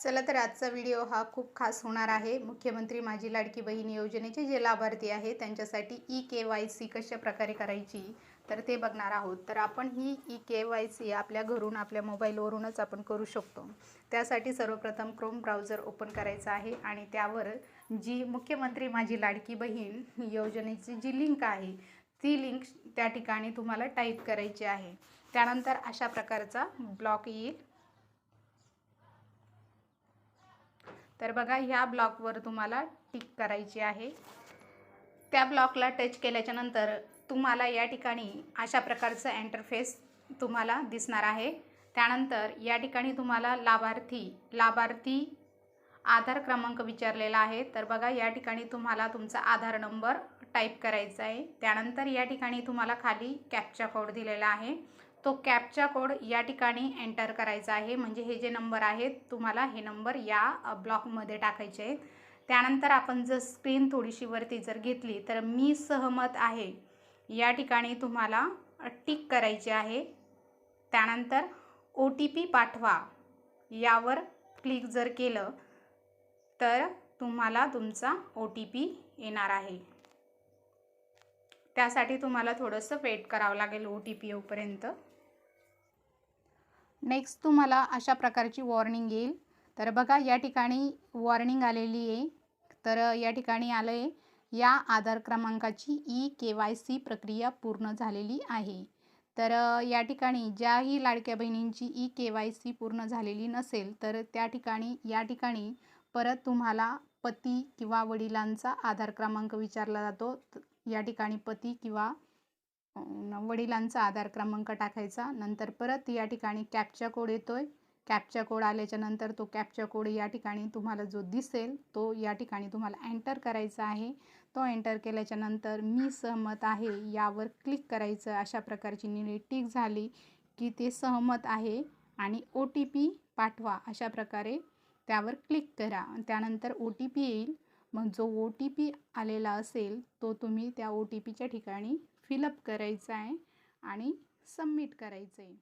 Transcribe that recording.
चला तर आजचा व्हिडिओ हा खूप खास होणार आहे. मुख्यमंत्री माझी लाडकी बहीण योजनेचे जे लाभार्थी आहे त्यांच्यासाठी ई के वाय सी कशा प्रकारे करायची तर ते बघणार आहोत. तर आपण ही ई के वाय सी आपल्या घरून आपल्या मोबाईलवरूनच आपण करू शकतो. त्यासाठी सर्वप्रथम क्रोम ब्राउझर ओपन करायचा आहे आणि त्यावर जी मुख्यमंत्री माझी लाडकी बहीण योजनेची जी लिंक आहे ती लिंक त्या ठिकाणी तुम्हाला टाईप करायची आहे. त्यानंतर अशा प्रकारचा ब्लॉक येईल. तर बघा ह्या ब्लॉकवर तुम्हाला टिक करायची आहे. त्या ब्लॉकला टच केल्याच्यानंतर तुम्हाला या ठिकाणी अशा प्रकारचं एंटरफेस तुम्हाला दिसणार आहे. त्यानंतर या ठिकाणी तुम्हाला लाभार्थी लाभार्थी आधार क्रमांक विचारलेला आहे. तर बघा या ठिकाणी तुम्हाला तुमचा आधार नंबर टाईप करायचा आहे. त्यानंतर या ठिकाणी तुम्हाला खाली कॅपचा कोड दिलेला आहे. तो कॅपचा कोड या ठिकाणी एंटर करायचा आहे. म्हणजे हे जे नंबर आहेत तुम्हाला हे नंबर या ब्लॉकमध्ये टाकायचे आहेत. त्यानंतर आपण जर स्क्रीन थोडीशी वरती जर घेतली तर मी सहमत आहे. या ठिकाणी तुम्हाला टिक करायचे आहे. त्यानंतर ओ टी पी पाठवा. यावर क्लिक जर केलं तर तुम्हाला तुमचा ओ टी पी येणार आहे. त्यासाठी तुम्हाला थोडंसं वेट करावं लागेल ओ टी पी येऊपर्यंत. नेक्स्ट तुम्हाला अशा प्रकारची वॉर्निंग येईल. तर बघा या ठिकाणी वॉर्निंग आलेली आहे. तर या ठिकाणी आलं आहे या आधार क्रमांकाची ई के वाय सी प्रक्रिया पूर्ण झालेली आहे. तर या ठिकाणी ज्याही लाडक्या बहिणींची ई के वाय सी पूर्ण झालेली नसेल तर त्या ठिकाणी या ठिकाणी परत तुम्हाला पती किंवा वडिलांचा आधार क्रमांक विचारला जातो. या ठिकाणी पती किंवा वडिलांचा आधार क्रमांक टाकायचा. नंतर परत या ठिकाणी कॅपचा कोड येतो आहे कॅपचा कोड आल्याच्यानंतर तो कॅपचा कोड या ठिकाणी तुम्हाला जो दिसेल तो या ठिकाणी तुम्हाला एंटर करायचा आहे. तो एंटर केल्याच्यानंतर मी सहमत आहे यावर क्लिक करायचं. अशा प्रकारची निळी टिक झाली की ते सहमत आहे आणि ओ टी पी पाठवा. अशा प्रकारे त्यावर क्लिक करा. त्यानंतर ओ टी पी येईल. मग जो ओ टी पी आलेला असेल तो तुम्ही त्या ओ टी पीच्या ठिकाणी फिलअप करायचा आहे आणि सबमिट करायचं आहे.